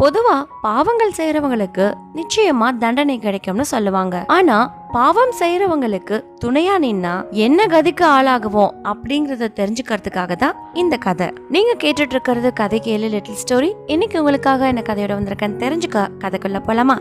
பொதுவா பாவங்கள் செய்யறவங்களுக்கு நிச்சயமா தண்டனை கிடைக்கும்னு சொல்லுவாங்க. ஆனா பாவம் செய்யறவங்களுக்கு துணையா நின்னா என்ன கதிக்கு ஆளாகுவோம் அப்படிங்கறத தெரிஞ்சுக்கிறதுக்காக தான் இந்த கதை. நீங்க கேட்டுட்டு இருக்கிறது கதை கேளு லிட்டில் ஸ்டோரி இன்னைக்கு உங்களுக்காக என்ன கதையோட வந்திருக்கேன்னு தெரிஞ்சுக்க கதைக்குள்ள போலாமா?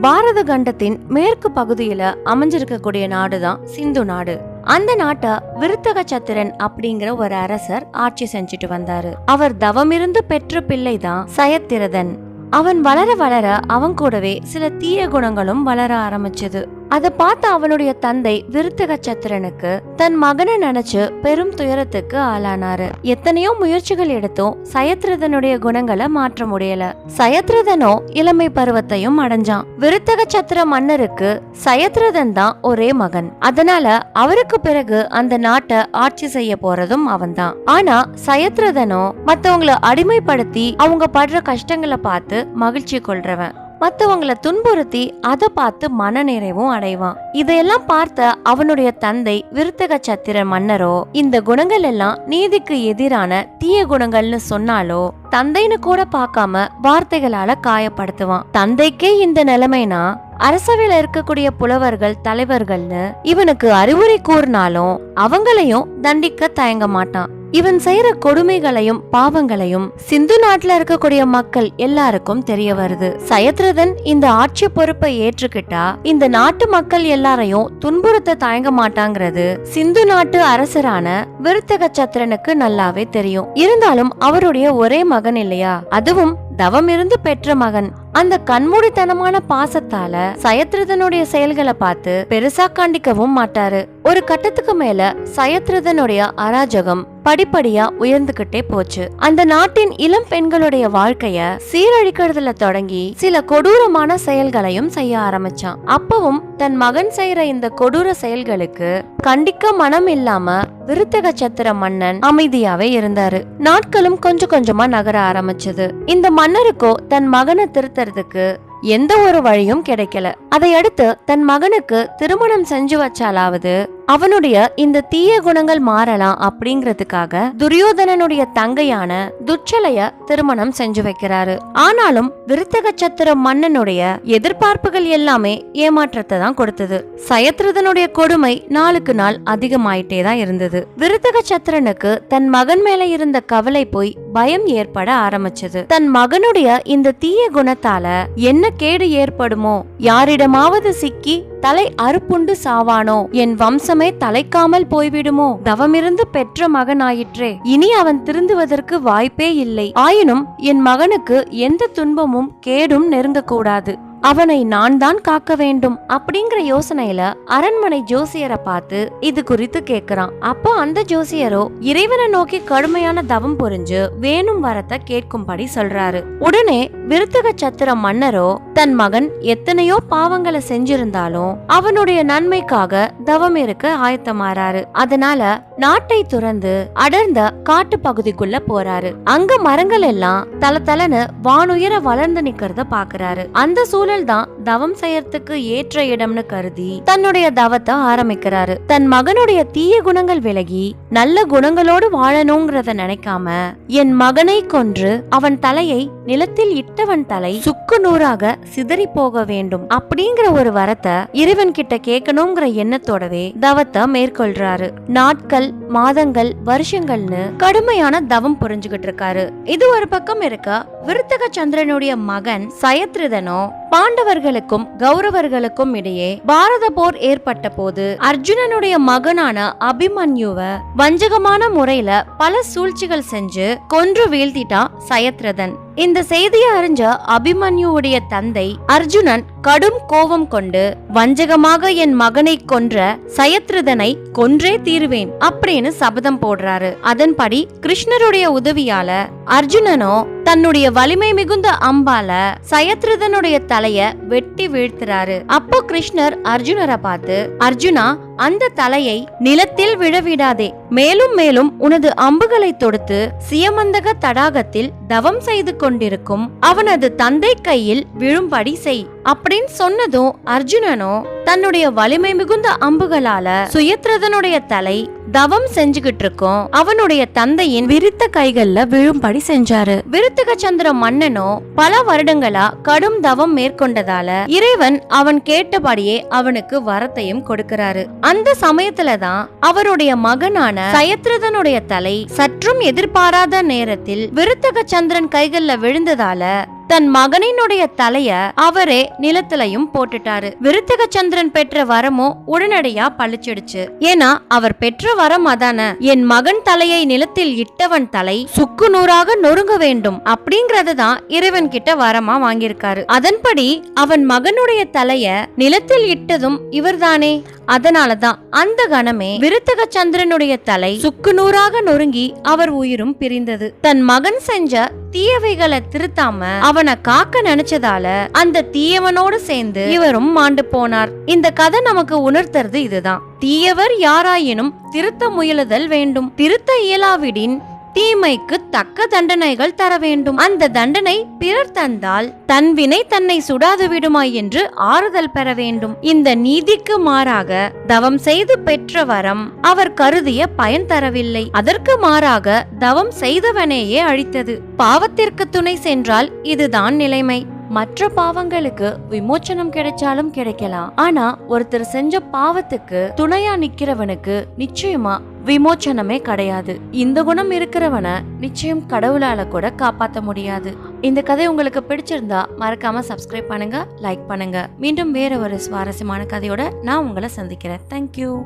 பாரத கண்டத்தின் மேற்கு பகுதியில அமைஞ்சிருக்கக்கூடிய நாடுதான் சிந்து நாடு. அந்த நாட்டை விருத்தக சத்திரன் அப்படிங்கிற ஒரு அரசர் ஆட்சி செஞ்சுட்டு வந்தாரு. அவர் தவமிருந்து பெற்ற பிள்ளைதான் சயத்திரதன். அவன் வளர வளர அவன் கூடவே சில தீய குணங்களும் வளர ஆரம்பிச்சது. அதை பார்த்த அவனுடைய தந்தை விருத்தக சத்திரனுக்கு தன் மகனை நினைச்சு பெரும் துயரத்துக்கு ஆளானாரு. எத்தனையோ முயற்சிகள் எடுத்தும் சயத்ரதனுடைய குணங்களை மாற்ற முடியல. சயத்ரதனோ இளமை பருவத்தையும் அடைஞ்சான். விருத்தக சத்திர மன்னருக்கு சயத்ரதன் தான் ஒரே மகன். அதனால அவருக்கு பிறகு அந்த நாட்டை ஆட்சி செய்ய போறதும் அவன்தான். ஆனா சயத்ரதனோ மத்தவங்களை அடிமைப்படுத்தி அவங்க படுற கஷ்டங்களை பார்த்து மகிழ்ச்சி கொள்றவன். மற்றவங்களை துன்புறுத்தி அதை பார்த்து மனநிறைவும் அடைவான். இதையெல்லாம் பார்த்த அவனுடைய தந்தை விருத்தக சத்திர மன்னரோ இந்த குணங்கள் எல்லாம் நீதிக்கு எதிரான தீய குணங்கள்னு சொன்னாலோ தந்தைன்னு கூட பார்க்காம வார்த்தைகளால காயப்படுத்துவான். தந்தைக்கே இந்த நிலைமைனா அரசவையில இருக்கக்கூடிய புலவர்கள் தலைவர்கள்னு இவனுக்கு அறிவுரை கூறினாலும் அவங்களையும் தண்டிக்க தயங்க மாட்டான். இவன் செய்யற கொடுமைகளையும் பாவங்களையும் சிந்து நாட்டுல இருக்கக்கூடிய மக்கள் எல்லாருக்கும் தெரிய வருது. சயத்ரதன் இந்த ஆட்சி பொறுப்பை ஏற்றுக்கிட்டா இந்த நாட்டு மக்கள் எல்லாரையும் துன்புறுத்த தயங்க மாட்டாங்கிறது. சிந்து நாட்டு அரசரான விருத்தக சத்திரனுக்கு நல்லாவே தெரியும். இருந்தாலும் அவருடைய ஒரே மகன் இல்லையா? அதுவும் தவம் இருந்து பெற்ற மகன். அந்த கண்மூடித்தனமான பாசத்தால சயத்ரதனுடைய செயல்களை பார்த்து பெருசா கண்டிக்கவும் மாட்டாரு. ஒரு கட்டத்துக்கு மேல சயத்ரதனுடைய அராஜகம் படிப்படியா உயர்ந்துகிட்டே போச்சு. அந்த நாட்டின் இளம் பெண்களுடைய வாழ்க்கைய சீரழிக்கிறதுல தொடங்கி சில கொடூரமான செயல்களையும் செய்ய ஆரம்பிச்சான். அப்பவும் தன் மகன் செய்யற இந்த கொடூர செயல்களுக்கு கண்டிக்க மனம் இல்லாம விருத்தக சத்திர மன்னன் அமைதியாவே இருந்தாரு. நாட்களும் கொஞ்சம் கொஞ்சமா நகர ஆரம்பிச்சது. இந்த மன்னருக்கோ தன் மகனை திருத்துறதுக்கு எந்த ஒரு வழியும் கிடைக்கல. அதையடுத்து தன் மகனுக்கு திருமணம் செஞ்சு வச்சாலாவது அவனுடைய இந்த தீய குணங்கள் மாறலாம் அப்படிங்கறதுக்காக துரியோதனனுடைய தங்கையான துச்சலைய திருமணம் செஞ்சு வைக்கிறாரு. ஆனாலும் விருத்தக சத்திர மன்னனுடைய எதிர்பார்ப்புகள் எல்லாமே ஏமாற்றத்தை தான் கொடுத்தது. சயத்ரதனுடைய கொடுமை நாளுக்கு நாள் அதிகமாயிட்டே தான் இருந்தது. விருத்தக சத்திரனுக்கு தன் மகன் மேல இருந்த கவலை போய் பயம் ஏற்பட ஆரம்பிச்சது. தன் மகனுடைய இந்த தீய குணத்தால என்ன கேடு ஏற்படுமோ யாரிடமாவது சிக்கி தலை அறுப்புண்டு சாவானோ? என் வம்சமே தலைக்காமல் போய்விடுமோ? தவமிருந்து பெற்ற மகனாயிற்றே. இனி அவன் திருந்துவதற்கு வாய்ப்பே இல்லை. ஆயினும் என் மகனுக்கு எந்த துன்பமும் கேடும் நெருங்கக்கூடாது. அவனை நான் தான் காக்க வேண்டும். அப்படிங்கிற யோசனையில அரண்மனை ஜோசியரை பார்த்து இது குறித்து கேக்குறான் அப்போ அந்த ஜோசியரோ இறைவனை நோக்கி கடுமையான தவம் புரிஞ்சு வேணும் வரத்தை கேட்கும்படி சொல்றாரு. உடனே விருத்தக சத்திர மன்னரோ தன் மகன் எத்தனையோ பாவங்களை செஞ்சிருந்தாலும் அவனுடைய நன்மைக்காக தவம் இருக்க ஆயத்தமாறாரு. அதனால நாட்டை துறந்து அடர்ந்த காட்டு பகுதிக்குள்ள போறாரு. அங்க மரங்கள் எல்லாம் தல தலன்னு வானுயர வளர்ந்து நிக்கிறத பாக்குறாரு. அந்த சூழல் தான் தவம் செய்யறதுக்கு ஏற்ற இடம்னு கருதி தன்னுடைய தவத்தை ஆரம்பிக்கிறாரு. தன் மகனுடைய தீய குணங்கள் விலகி நல்ல குணங்களோடு வாழணுங்கிறத நினைக்காம என் மகனை கொன்று அவன் தலையை நிலத்தில் இட்டவன் தலை சுக்கு நூறாக சிதறி போக வேண்டும் அப்படிங்கிற ஒரு வரத்தை இறைவன் கிட்ட கேட்கணுங்கிற எண்ணத்தோடவே தவத்தை மேற்கொள்றாரு. நாட்கள் மாதங்கள் வருஷங்கள்னு கடுமையான தவம் புரிஞ்சுகிட்டு இருக்காரு. இது ஒரு பக்கம் இருக்க விருத்தக சந்திரனுடைய மகன் சயத்ரிதனோ பாண்டவர்களுக்கும் கௌரவர்களுக்கும் இடையே பாரத போர் ஏற்பட்ட போது அர்ஜுனனுடைய மகனான அபிமன்யுவ வஞ்சகமான முறையில பல சூழ்ச்சிகள் செஞ்சு கொன்று வீழ்த்திட்டான் சயத்ரதன். இந்த செய்தியை அறிஞ்ச அபிமன்யுவுடைய தந்தை அர்ஜுனன் கடும் கோபம் கொண்டு வஞ்சகமாக என் மகனை கொன்ற சயத்ருதனை கொன்றே தீருவேன் அப்படின்னு சபதம் போடுறாரு. அதன்படி கிருஷ்ணருடைய உதவியால அர்ஜுனனோ தன்னுடைய வலிமை மிகுந்த அம்பால சயத்ருதனுடைய தலைய வெட்டி வீழ்த்துறாரு. அப்போ கிருஷ்ணர் அர்ஜுனரை பார்த்து அர்ஜுனா அந்த தலையை நிலத்தில் விழவிடாதே. மேலும் மேலும் உனது அம்புகளை தொடுத்து சியமந்தக தடாகத்தில் தவம் செய்து கொண்டிருக்கும் அவனது தந்தை கையில் விழும்படி செய். அப்படின்னு சொன்னதும் அர்ஜுனனோ தன்னுடைய வலிமை மிகுந்த அம்புகளால சுயத்ரதனுடைய தலை தவம் செஞ்சுகிட்டு இருக்கும் அவனுடைய தந்தையின் விரித்த கைகள்ல விழும்படி செஞ்சாரு. விருத்தக சந்திர மன்னனோ பல வருடங்களா கடும் தவம் மேற்கொண்டதால இறைவன் அவன் கேட்டபடியே அவனுக்கு வரத்தையும் கொடுக்கிறாரு. அந்த சமயத்துலதான் அவருடைய மகனான சயத்ரதனுடைய தலை சற்றும் எதிர்பாராத நேரத்தில் விருத்தக சந்திரன் கைகள்ல விழுந்ததால தன் மகனினுடைய தலைய அவரே நிலத்திலையும் போட்டுட்டாரு. விருத்தக சந்திரன் பெற்ற வரமும் உடனடியா பழிச்சிடுச்சு. ஏன்னா அவர் பெற்ற வரம் அதான என் மகன் தலையை நிலத்தில் இட்டவன் தலை சுக்கு நூறாக நொறுங்க வேண்டும் அப்படிங்கறது தான் இறைவன் கிட்ட வரமா வாங்கியிருக்காரு. அதன்படி அவன் மகனுடைய தலைய நிலத்தில் இட்டதும் இவர்தானே. அதனாலதான் அந்த கணமே விருத்தக சந்திரனுடைய தலை சுக்கு நூறாக நொறுங்கி அவர் உயிரும் பிரிந்தது. தன் மகன் செஞ்ச தீயவைகளை திருத்தாம அவனை காக்க நினைச்சதால அந்த தீயவனோடு சேர்ந்து இவரும் மாண்டு போனார். இந்த கதை நமக்கு உணர்த்துறது இதுதான். தீயவர் யாராயினும் திருத்த முயலுதல் வேண்டும். திருத்த இயலாவிடின் தீமைக்கு தக்க தண்டனைகள் தர வேண்டும். அந்த தண்டனை பிறர் தந்தால் தன் வினை தன்னை சுடாது விடுமாய் என்று ஆறுதல் பெற வேண்டும். இந்த நீதிக்கு மாறாக தவம் செய்து பெற்ற வரம் அவர் கருதிய பயன் தரவில்லை. அதற்கு மாறாக தவம் செய்தவனையே அழித்தது. பாவத்திற்கு துணை சென்றால் இதுதான் நிலைமை. மற்ற பாவங்களுக்கு விமோச்சனம் கிடைச்சாலும் கிடைக்கலாம். ஆனா ஒருத்தர் செஞ்ச பாவத்துக்கு துணையா நிக்கிறவனுக்கு நிச்சயமா விமோச்சனமே கிடையாது. இந்த குணம் இருக்கிறவனை நிச்சயம் கடவுளால கூட காப்பாத்த முடியாது. இந்த கதை உங்களுக்கு பிடிச்சிருந்தா மறக்காம சப்ஸ்கிரைப் பண்ணுங்க லைக் பண்ணுங்க. மீண்டும் வேற ஒரு சுவாரஸ்யமான கதையோட நான் உங்களை சந்திக்கிறேன். தேங்க்யூ